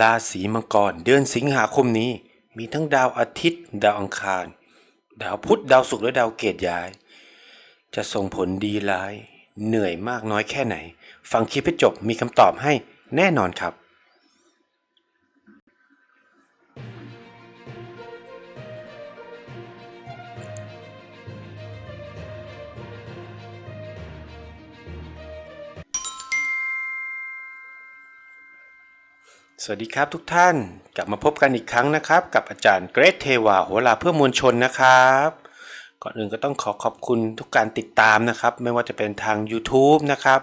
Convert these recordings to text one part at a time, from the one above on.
ราศีมังกรเดือนสิงหาคมนี้ มีทั้งดาวอาทิตย์ ดาวอังคาร ดาวพุธดาวศุกร์และดาวเกตย้าย จะส่งผลดีร้าย เหนื่อยมากน้อยแค่ไหน ฟังคลิปให้จบมีคำตอบให้แน่นอนครับ สวัสดีครับทุกท่าน กลับมาพบกันอีกครั้งนะครับ กับอาจารย์เกรทเทวาโหราเพื่อมวลชนนะครับ ก่อนอื่นก็ต้องขอขอบคุณทุกการติดตามนะครับ ไม่ว่าจะเป็นทาง YouTube นะครับ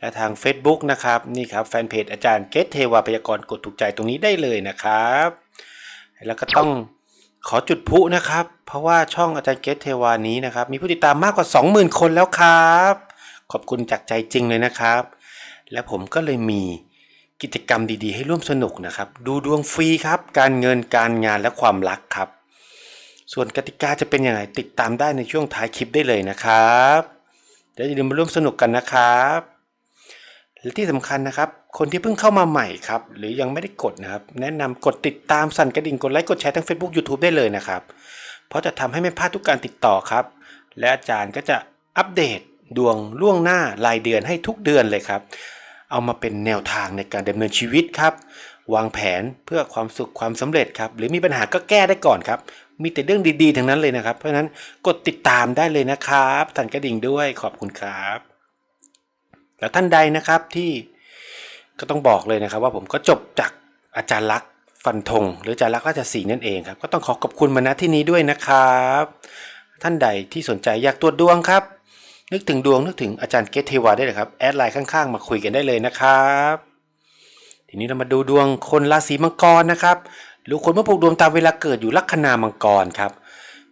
และทาง Facebook นะครับ นี่ครับแฟนเพจอาจารย์เกรทเทวาพยากรณ์กดถูกใจตรงนี้ได้เลยนะครับ แล้วก็ต้องขอจุดพุนะครับ เพราะว่าช่องอาจารย์เกรทเทวานี้นะครับ มีผู้ติดตามมากกว่า 20,000 คนแล้วครับ ขอบคุณจากใจจริงเลยนะครับ และผมก็เลยมี กิจกรรมดีๆ ให้ร่วมสนุกนะครับ ดูดวงฟรีครับ การเงินการงานและความรักครับ ส่วนกติกาจะเป็นยังไงติดตามได้ในช่วงท้ายคลิปได้เลยนะครับแล้วอย่าลืมมาร่วมสนุกกันนะครับและที่สำคัญนะครับ คนที่เพิ่งเข้ามาใหม่ครับ หรือยังไม่ได้กดนะครับ แนะนำกดติดตามสั่นกระดิ่งกดไลค์กดแชร์ทั้ง Facebook YouTube ได้เลยนะครับ เพราะจะทำให้ไม่พลาดทุกการติดต่อครับ และอาจารย์ก็จะอัปเดตดวงล่วงหน้ารายเดือนให้ทุกเดือนเลยครับ เอามาเป็นแนวทางในการดำเนินชีวิตครับ วางแผนเพื่อความสุขความสำเร็จครับ หรือมีปัญหาก็แก้ได้ก่อนครับ มีแต่เรื่องดีๆทั้งนั้นเลยนะครับ เพราะฉะนั้นกดติดตามได้เลยนะครับสั่นกระดิ่งด้วยขอบคุณครับ แล้วท่านใดนะครับที่ก็ต้องบอกเลยนะครับ ว่าผมก็จบจากอาจารย์ลักษณ์ฟันธงหรืออาจารย์ลักษณ์ราชสีนั่นเองครับ ก็ต้องขอขอบคุณมาณที่นี้ด้วยนะครับ ท่านใดที่สนใจอยากตรวจดวงครับ นึกถึงดวงนึกถึงอาจารย์เกตเทวาได้เลยครับแอดไลน์ข้างๆ มาคุยกันได้เลยนะครับ ทีนี้เรามาดูดวงคนราศีมังกรนะครับหรือคนเมื่อผูกดวงตามเวลาเกิดอยู่ลัคนามังกรครับ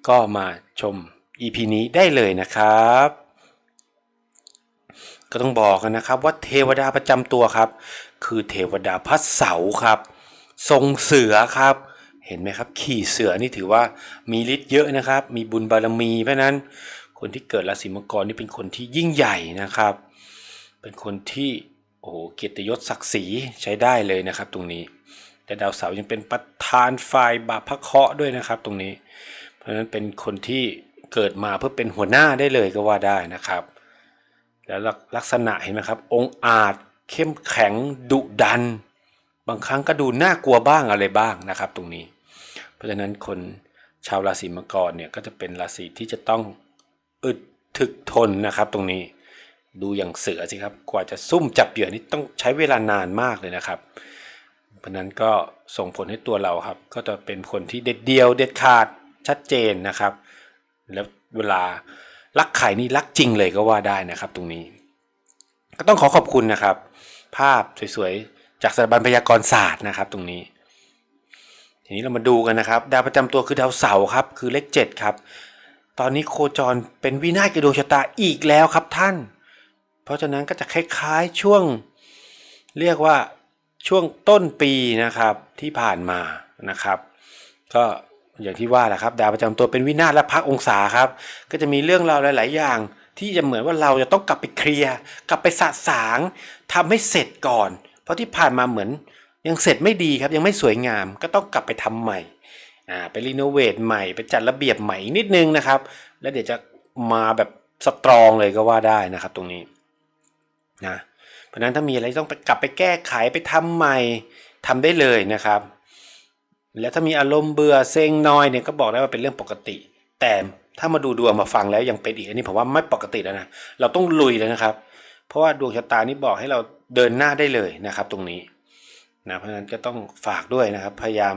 ก็มาชม EP นี้ได้เลยนะครับ ก็ต้องบอกกันนะครับว่าเทวดาประจำตัวครับ คือเทวดาพระเสาร์ครับ ทรงเสือครับเห็นไหมครับ ขี่เสือนี่ถือว่ามีฤทธิ์เยอะนะครับ มีบุญบารมีเพราะนั้น คนที่เกิดราศีมังกรนี่เป็นคนที่ยิ่งใหญ่นะครับ เป็นคนที่โอ้โหเกียรติยศศักดิ์ศรีใช้ได้เลยนะครับ ตรงนี้ แต่ดาวเสาร์ยังเป็นประธานฝ่ายบาพระเคราะห์ด้วยนะครับ ตรงนี้ เพราะฉะนั้นเป็นคนที่เกิดมาเพื่อเป็นหัวหน้าได้เลยก็ว่าได้นะครับ แล้วลักษณะเห็นไหมครับ องค์อาจเข้มแข็งดุดัน บางครั้งก็ดูน่ากลัวบ้างอะไรบ้างนะครับ ตรงนี้ เพราะฉะนั้นคนชาวราศีมังกรเนี่ยก็จะเป็นราศีที่จะต้อง อึดถึกทนนะครับ ตรงนี้ดูอย่างเสือสิครับ กว่าจะซุ่มจับเหยื่อนี่ต้องใช้เวลานานมากเลยนะครับ เพราะนั้นก็ส่งผลให้ตัวเราครับ ก็จะเป็นคนที่เด็ดเดียวเด็ดขาดชัดเจนนะครับ แล้วเวลารักใครนี่รักจริงเลยก็ว่าได้นะครับ ตรงนี้ ก็ต้องขอขอบคุณนะครับ ภาพสวยๆจากสถาบันพยากรศาสตร์นะครับ ตรงนี้ ทีนี้เรามาดูกันนะครับ ดาวประจำตัวคือดาวเสาร์ครับ คือเลขเจ็ดครับ ตอนนี้โคจรเป็นวินาศกับดวงชะตาอีกแล้วครับท่าน เพราะฉะนั้นก็จะคล้ายๆช่วง เรียกว่าช่วงต้นปีนะครับที่ผ่านมานะครับ ก็อย่างที่ว่าแหละครับดาวประจำตัวเป็นวินาศและพักองศาครับ ก็จะมีเรื่องราวหลาย ๆ อย่าง ที่จะเหมือนว่าเราจะต้องกลับไปเคลียร์กลับไปสะสางทำให้เสร็จก่อน เพราะที่ผ่านมาเหมือนยังเสร็จไม่ดีครับยังไม่สวยงาม ก็ต้องกลับไปทำใหม่ อ่าไปรีโนเวทใหม่ไปจัดระเบียบใหม่นิดนึงนะครับ แล้วเดี๋ยวจะมาแบบสตรองเลยก็ว่าได้นะครับตรงนี้นะเพราะฉะนั้นถ้ามีอะไรต้องไปกลับไปแก้ไขไปทำใหม่ทำได้เลยนะครับ แล้วถ้ามีอารมณ์เบื่อเซ็งนอยเนี่ยก็บอกได้ว่าเป็นเรื่องปกติ แต่ถ้ามาดูดวงมาฟังแล้วยังเป็นอีกอันนี้ผมว่าไม่ปกติแล้วนะเราต้องลุยแล้วนะครับ เพราะว่าดวงชะตานี้บอกให้เราเดินหน้าได้เลยนะครับ ตรงนี้นะเพราะฉะนั้นก็ต้องฝากด้วยนะครับ พยายาม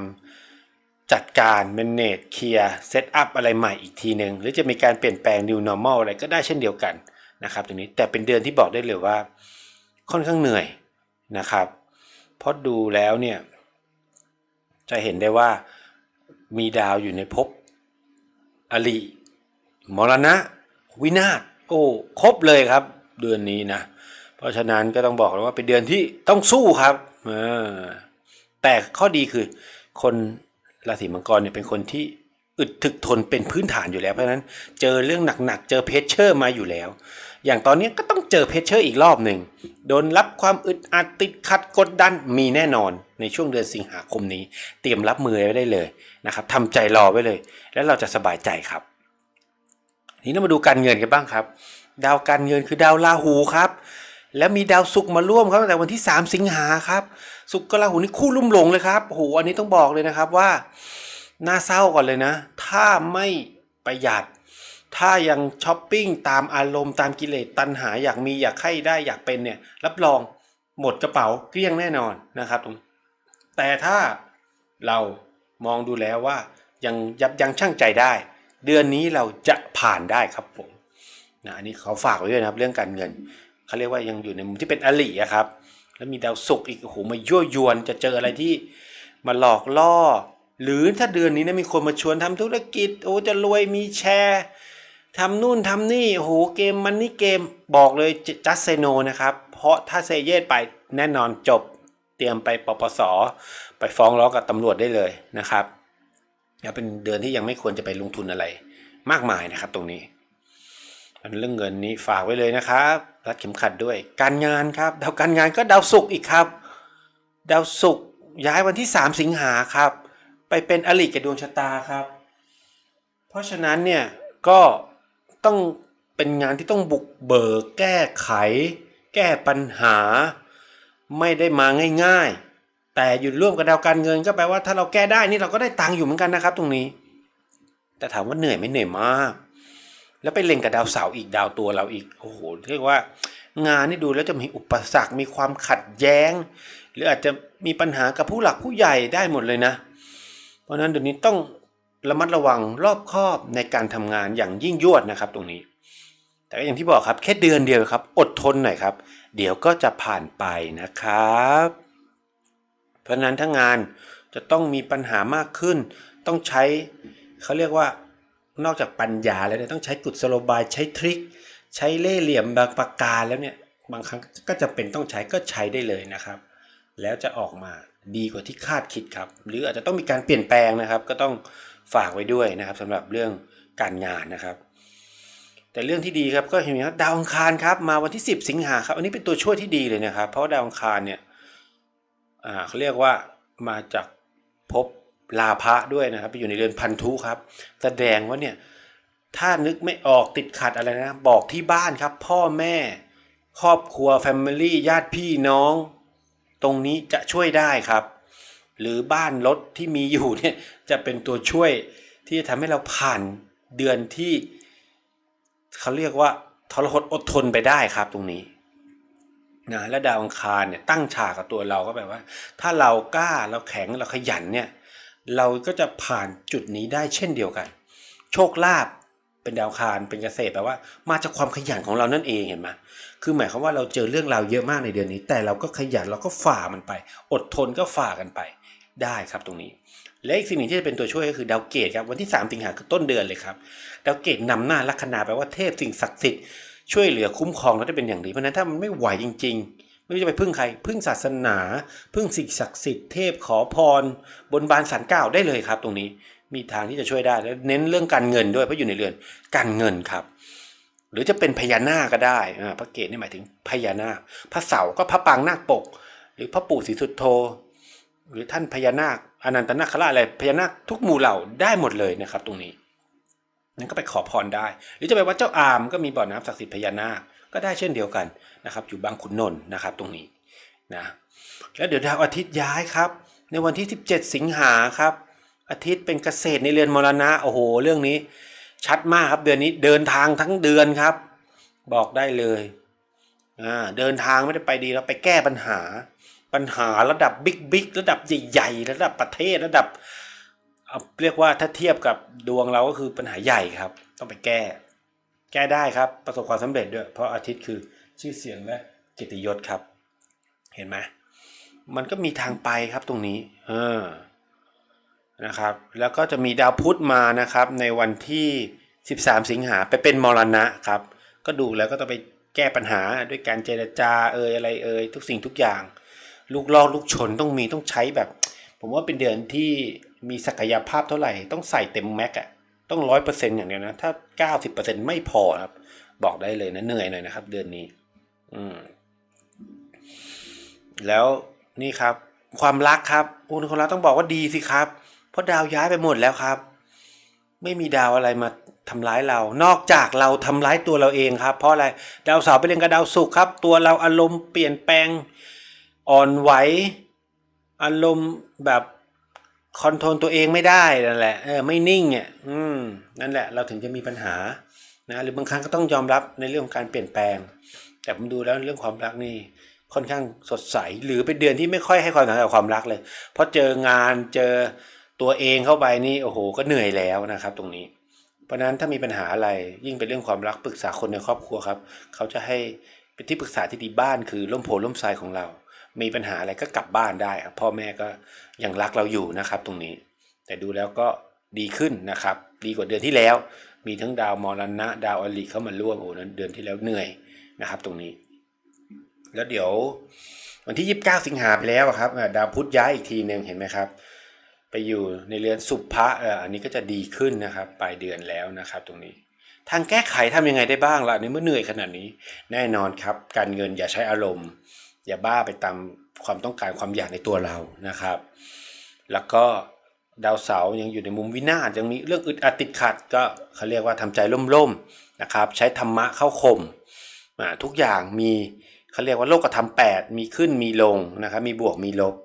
จัดการ manage เคลียร์เซตอัพอะไรใหม่อีกทีหนึ่งหรือจะมีการเปลี่ยนแปลง new normal อะไรก็ได้เช่นเดียวกันนะครับตรงนี้แต่เป็นเดือนที่บอกได้เลยว่า ค่อนข้างเหนื่อยนะครับเพราะดูแล้วเนี่ยจะเห็นได้ว่ามีดาวอยู่ในภพอริมรณะ วินาศโอ้ครบเลยครับ เดือนนี้นะ เพราะฉะนั้นก็ต้องบอกเลยว่าเป็นเดือนที่ต้องสู้ครับแต่ข้อดีคือคน ราศีมังกรเนี่ยเป็นคนที่อึดถึกทนเป็นพื้นฐานอยู่แล้วเพราะฉะนั้น เจอเรื่องหนักๆเจอเพชเชอร์มาอยู่แล้ว อย่างตอนนี้ก็ต้องเจอเพชเชอร์อีกรอบหนึ่งโดนรับความอึดอัดติดขัดกดดันมีแน่นอนในช่วงเดือนสิงหาคมนี้ เตรียมรับมือไว้ได้เลยนะครับทำใจรอไว้เลย แล้วเราจะสบายใจครับทีนี้เรามาดูการเงินกันบ้างครับ ดาวการเงินคือดาวราหูครับ แล้วมีดาวศุกร์มาร่วมครับตั้งแต่วันที่ 3 สิงหาครับ ศุกร์กับราหูนี่คู่ลุ่มหลงเลยครับโหอันนี้ต้องบอกเลยนะครับว่าน่าเศร้าก่อนเลยนะ ถ้าไม่ประหยัด ถ้ายังช้อปปิ้งตามอารมณ์ตามกิเลสตัณหาอยากมีอยากใครได้อยากเป็นเนี่ยรับรองหมดกระเป๋าเกลี้ยงแน่นอนนะครับตรงแต่ถ้าเรามองดูแล้วว่ายังยับยั้งชั่งใจได้ เดือนนี้เราจะผ่านได้ครับผมนะอันนี้เขาฝากไว้ด้วยนะครับเรื่องการเงินเขาเรียกว่ายังอยู่ในมุมที่เป็นอลิอะครับ แล้วมีดาวศุกร์อีกโอ้โหมายั่วยวนจะเจออะไรที่มาหลอกล่อ หรือถ้าเดือนนี้นะมีคนมาชวนทำธุรกิจ โอ้จะรวยมีแชร์ทำนู่นทำนี่โอ้โหเกมมันนี่เกมบอกเลยจัสเซโนนะครับ เพราะถ้าเซเยสไปแน่นอนจบเตรียมไปปปส ไปฟ้องร้องกับตำรวจได้เลยนะครับแล้วเป็นเดือนที่ยังไม่ควรจะไปลงทุนอะไร มากมายนะครับตรงนี้เรื่องเงินนี้ฝากไว้เลยนะครับ รัดเข็มขัดด้วย การงานครับ ดาวการงานก็ดาวศุกร์อีกครับ ดาวศุกร์ย้ายวันที่ 3 สิงหาครับ ไปเป็นอลิกับดวงชะตาครับ เพราะฉะนั้นเนี่ยก็ต้องเป็นงานที่ต้องบุกเบิกแก้ไข แก้ปัญหา ไม่ได้มาง่ายๆ แต่อยู่ร่วมกับดาวการเงินก็แปลว่าถ้าเราแก้ได้นี่เราก็ได้ตังค์อยู่เหมือนกันนะครับ ตรงนี้ แต่ถามว่าเหนื่อยไหม่เหนื่อยมาก แล้วไปเล็งกับดาวเสาร์อีกดาวตัวเราอีกโอ้โหเรียกว่างานนี่ดูแล้วจะมีอุปสรรคมีความขัดแย้ง หรืออาจจะมีปัญหากับผู้หลักผู้ใหญ่ได้หมดเลยนะ เพราะฉะนั้นเดี๋ยวนี้ต้องระมัดระวังรอบคอบในการทำงานอย่างยิ่งยวดนะครับตรงนี้ แต่ก็อย่างที่บอกครับแค่เดือนเดียวครับ อดทนหน่อยครับ เดี๋ยวก็จะผ่านไปนะครับ เพราะฉะนั้นถ้างานจะต้องมีปัญหามากขึ้น ต้องใช้เขาเรียกว่า นอกจากปัญญาแล้วเนี่ยต้องใช้กุศโลบายใช้ทริคใช้เล่ห์เหลี่ยมบางประการแล้วเนี่ยบางครั้งก็จะเป็นต้องใช้ก็ใช้ได้เลยนะครับ แล้วจะออกมาดีกว่าที่คาดคิดครับ หรืออาจจะต้องมีการเปลี่ยนแปลงนะครับ ก็ต้องฝากไว้ด้วยนะครับสำหรับเรื่องการงานนะครับ แต่เรื่องที่ดีครับก็เห็นไหมครับดาวอังคารครับมาวันที่ 10 สิงหาครับ อันนี้เป็นตัวช่วยที่ดีเลยนะครับ เพราะาดาวอังคารเนี่ยเขาเรียกว่ามาจากภพ ลาภะด้วยนะครับ ไปอยู่ในเรือนพันธุครับ แสดงว่าเนี่ยถ้านึกไม่ออกติดขัดอะไรนะ บอกที่บ้านครับ พ่อแม่ครอบครัวแฟมิลี่ญาติพี่น้อง ตรงนี้จะช่วยได้ครับ หรือบ้านรถที่มีอยู่เนี่ยจะเป็นตัวช่วยที่จะทำให้เราผ่านเดือนที่เขาเรียกว่าทรหดอดทนไปได้ครับตรงนี้นะและดาวอังคารเนี่ยตั้งฉากกับตัวเราก็แบบว่า ถ้าเรากล้าเราแข็งเราขยันเนี่ย เราก็จะผ่านจุดนี้ได้เช่นเดียวกัน โชคลาภเป็นดาวคารเป็นเกษตรแปลว่า มาจากความขยันของเรานั่นเองเห็นไหมคือหมายความว่าเราเจอเรื่องราวเยอะมากในเดือนนี้ แต่เราก็ขยันเราก็ฝ่ามันไป อดทนก็ฝ่ากันไปได้ครับตรงนี้ และอีกสิ่งหนึ่งที่จะเป็นตัวช่วยก็คือดาวเกตครับวันที่ 3 สิงหาคือต้นเดือนเลยครับดาวเกตนำหน้าลัคนาแปลว่าเทพสิ่งศักดิ์สิทธิ์ช่วยเหลือคุ้มครองเราได้เป็นอย่างดีเพราะฉะนั้นถ้ามันไม่ไหวจริง ๆ ไม่รู้จะไปพึ่งใคร พึ่งศาสนา พึ่งสิ่งศักดิ์สิทธิ์เทพขอพร บนบานสันเกล่าวได้เลยครับ ตรงนี้มีทางที่จะช่วยได้แล้วเน้นเรื่องการเงินด้วยเพราะอยู่ในเรือนการเงินครับ หรือจะเป็นพญานาคก็ได้อ่าพระเกศนี่หมายถึงพญานาคพระเสาก็พระปางนาคปก หรือพระปู่ศรีสุดโธหรือท่านพญานาคอนันตนาคราชอะไรพญานาคทุกหมู่เหล่าได้หมดเลยนะครับ ตรงนี้ นั่นก็ไปขอพรได้ หรือจะไปวัดเจ้าอามก็มีบ่อน้ำศักดิ์สิทธิ์พญานาคก็ได้เช่นเดียวกันนะครับ อยู่บางขุนนนท์นะครับตรงนี้นะแล้วเดี๋ยวดาวอาทิตย์ย้ายครับ ในวันที่ 17 สิงหาครับ อาทิตย์เป็นเกษตรในเรือนมรณะโอ้โห เรื่องนี้ ชัดมากครับเดือนนี้เดินทางทั้งเดือนครับ บอกได้เลยอ่าเดินทางไม่ได้ไปดีแล้วไปแก้ปัญหา ปัญหาระดับบิ๊กบิ๊กระดับใหญ่ๆระดับประเทศระดับ เอาเรียกว่าถ้าเทียบกับดวงเราก็คือปัญหาใหญ่ครับ ต้องไปแก้ แก้ได้ครับ ประสบความสำเร็จด้วย เพราะอาทิตย์คือชื่อเสียงและกียรติยศครับ เห็นไหมมันก็มีทางไปครับตรงนี้ เออนะครับ แล้วก็จะมีดาวพุธมานะครับ ในวันที่ 13 สิงหาไปเป็นมรณะครับ ก็ดูแล้วก็ต้องไปแก้ปัญหาด้วยการเจรจาเอ่ยอะไรเอ่ยทุกสิ่งทุกอย่าง ลูกลอกลูกชนต้องมีต้องใช้แบบ ผมว่าเป็นเดือนที่ มีศักยภาพเท่าไหร่ต้องใส่เต็มแม็กอะต้องร้อยเปอร์เซ็นต์อย่างเดียวนะ ถ้าเก้าสิบเปอร์เซ็นต์ไม่พอครับ บอกได้เลยนะเหนื่อยหน่อยนะครับ เดือนนี้ อืม แล้วนี่ครับ ความรักครับคุณคนรักต้องบอกว่าดีสิครับ เพราะดาวย้ายไปหมดแล้วครับ ไม่มีดาวอะไรมาทำร้ายเรา นอกจากเราทำร้ายตัวเราเองครับ เพราะอะไร ดาวเสาร์ไปเรียนกับดาวศุกร์ครับ ตัวเราอารมณ์เปลี่ยนแปลง อ่อนไหว อารมณ์แบบ คอนโทรลตัวเองไม่ได้นั่นแหละเออไม่นิ่งอะอืมนั่นแหละเราถึงจะมีปัญหานะหรือบางครั้งก็ต้องยอมรับในเรื่องของการเปลี่ยนแปลง แต่ผมดูแล้วเรื่องความรักนี่ค่อนข้างสดใสหรือเป็นเดือนที่ไม่ค่อยให้ความสำคัญกับความรักเลยเพราะเจองานเจอตัวเองเข้าไปนี่โอ้โหก็เหนื่อยแล้วนะครับ ตรงนี้ เพราะนั้นถ้ามีปัญหาอะไรยิ่งเป็นเรื่องความรักปรึกษาคนในครอบครัวครับ เขาจะให้เป็นที่ปรึกษาที่ดีบ้านคือร่มโพล่มไทรของเรา มีปัญหาอะไรก็กลับบ้านได้ครับพ่อแม่ก็ยังรักเราอยู่นะครับตรงนี้ แต่ดูแล้วก็ดีขึ้นนะครับ ดีกว่าเดือนที่แล้ว มีทั้งดาวมรณะ ดาวอลิเข้ามาร่วมโอ้นั้นเดือนที่แล้วเหนื่อยนะครับ ตรงนี้ แล้วเดี๋ยววันที่ 29 สิงหาไปแล้วครับดาวพุธย้ายอีกทีหนึ่งเห็นไหมครับ ไปอยู่ในเรือนสุภะอันนี้ก็จะดีขึ้นนะครับปลายเดือนแล้วนะครับ ตรงนี้ ทางแก้ไขทำยังไงได้บ้างล่ะในเมื่อเหนื่อยขนาดนี้ แน่นอนครับ การเงินอย่าใช้อารมณ์ ย่าบ้าไปตามความต้องการความอยากในตัวเรานะครับ แล้วก็ดาวเสาร์ยังอยู่ในมุมวินาศยังมีเรื่องอึดอัดติดขัด ก็เขาเรียกว่าทำใจร่มๆนะครับ ใช้ธรรมะเข้าข่มทุกอย่างมีเขาเรียกว่าโลกธรรมแปดมีขึ้นมีลงนะครับ มีบวกมีลบ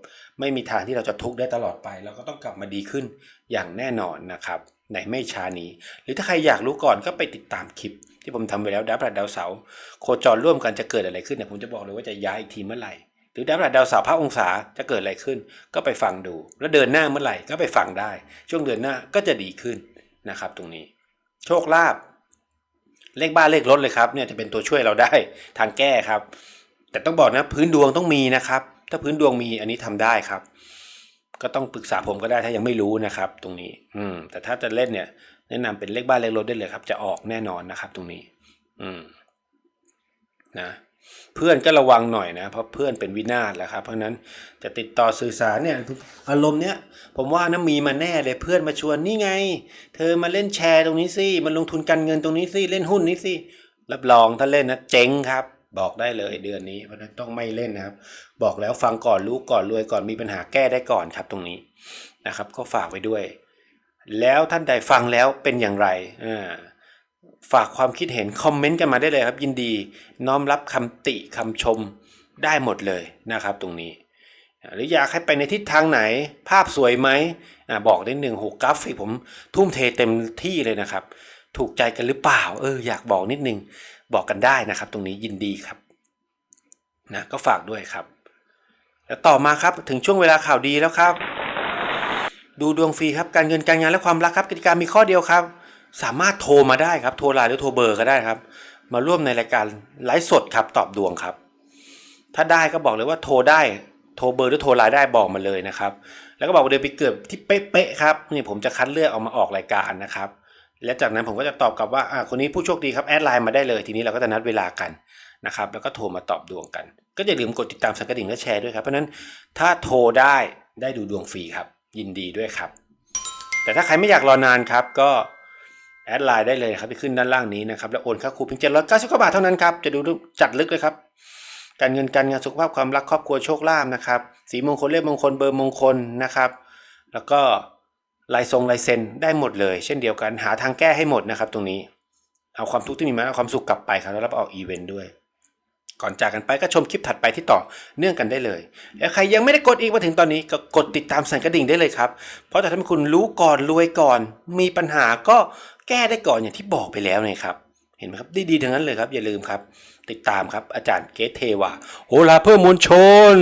ไม่มีทางที่เราจะทุกข์ได้ตลอดไป เราก็ต้องกลับมาดีขึ้นอย่างแน่นอนนะครับ ในไม่ช้านี้ หรือถ้าใครอยากรู้ก่อนก็ไปติดตามคลิป ที่ผมทำไปแล้วดาวพฤหัสดาวเสาร์โคจรร่วมกันจะเกิดอะไรขึ้นเนี่ยผมจะบอกเลยว่าจะย้ายอีกทีเมื่อไหร่หรือดาวพฤหัสดาวเสาร์พระองศาจะเกิดอะไรขึ้น ก็ไปฟังดู แล้วเดินหน้าเมื่อไหร่ก็ไปฟังได้ ช่วงเดือนหน้าก็จะดีขึ้นนะครับ ตรงนี้ โชคลาภเลขบ้านเลขรถเลยครับเนี่ยจะเป็นตัวช่วยเราได้ทางแก้ครับ แต่ต้องบอกนะพื้นดวงต้องมีนะครับ ถ้าพื้นดวงมีอันนี้ทำได้ครับ ก็ต้องปรึกษาผมก็ได้ถ้ายังไม่รู้นะครับ ตรงนี้ อืม แต่ถ้าจะเล่นเนี่ย แนะนำเป็นเลขบ้านเลขรถได้เลยครับ จะออกแน่นอนนะครับ ตรงนี้ อืม นะเพื่อนก็ระวังหน่อยนะ เพราะเพื่อนเป็นวินาศแหละครับเพราะฉะนั้นจะติดต่อสื่อสารเนี่ยอารมณ์เนี้ยผมว่านะมีมาแน่เลยเพื่อนมาชวนนี่ไง เธอมาเล่นแชร์ตรงนี้สิมาลงทุนการเงินตรงนี้สิเล่นหุ้นนี้สิรับรองถ้าเล่นนะเจ๊งครับ บอกได้เลยเดือนนี้เพราะนั้นต้องไม่เล่นนะครับ บอกแล้วฟังก่อนรู้ก่อนรวยก่อนมีปัญหาแก้ได้ก่อนครับตรงนี้นะครับ ก็ฝากไว้ด้วย แล้วท่านใดฟังแล้วเป็นอย่างไรอ่าฝากความคิดเห็นคอมเมนต์กันมาได้เลยครับ ยินดีน้อมรับคำติคำชมได้หมดเลยนะครับ ตรงนี้ หรืออยากให้ไปในทิศทางไหน ภาพสวยไหมอบอกได้หนึ่งหกกราฟิกผมทุ่มเทเต็มที่เลยนะครับ ถูกใจกันหรือเปล่า เอออยากบอกนิดนึง บอกกันได้นะครับ ตรงนี้ยินดีครับนะก็ฝากด้วยครับ แล้วต่อมาครับถึงช่วงเวลาข่าวดีแล้วครับ ดูดวงฟรีครับการเงินการงานและความรักครับกติการมีข้อเดียวครับ สามารถโทรมาได้ครับ โทรไลน์หรือโทรเบอร์ก็ได้ครับ มาร่วมในรายการไลฟ์สดครับตอบดวงครับ ถ้าได้ก็บอกเลยว่าโทรได้โทรเบอร์หรือโทรไลน์ได้บอกมาเลยนะครับ แล้วก็บอกว่าเดือนปีเกิดที่เป๊ะๆครับนี่ผมจะคัดเลือกเอามาออกรายการนะครับ และจากนั้นผมก็จะตอบกลับว่าอ่าคนนี้ผู้โชคดีครับแอดไลน์มาได้เลย ทีนี้เราก็จะนัดเวลากันนะครับแล้วก็โทรมาตอบดวงกัน ก็อย่าลืมกดติดตามสังกระดิ่งและแชร์ด้วยครับเพราะฉะนั้นถ้าโทรได้ได้ดูดวงฟรีครับ ยินดีด้วยครับ แต่ถ้าใครไม่อยากรอนานครับก็แอดไลน์ได้เลยครับที่ขึ้นด้านล่างนี้นะครับแล้วโอนค่าครูเพียงเจ็ดร้อยเก้าสิบกว่าบาทเท่านั้นครับจะดูจัดลึกเลยครับการเงินการงานสุขภาพความรักครอบครัวโชคลาภนะครับสีมงคลเลขมงคลเบอร์มงคลนะครับ แล้วก็ ลายทรงลายเซ็นได้หมดเลย เช่นเดียวกันหาทางแก้ให้หมดนะครับ ตรงนี้ เอาความทุกข์ที่มีมาเอาความสุขกลับไปครับแล้วรับออกอีเวนต์ด้วย ก่อนจากกันไปก็ชมคลิปถัดไปที่ต่อเนื่องกันได้เลยแล้วใครยังไม่ได้กดอีกมาถึงตอนนี้ก็กดติดตามสั่นกระดิ่งได้เลยครับ เพราะจะทำให้คุณรู้ก่อนรวยก่อน มีปัญหาก็แก้ได้ก่อนอย่างที่บอกไปแล้วไงครับเห็นไหมครับดีๆทั้งนั้นเลยครับอย่าลืมครับ ติดตามครับอาจารย์เกตเทวาโหราเพื่อมวลชน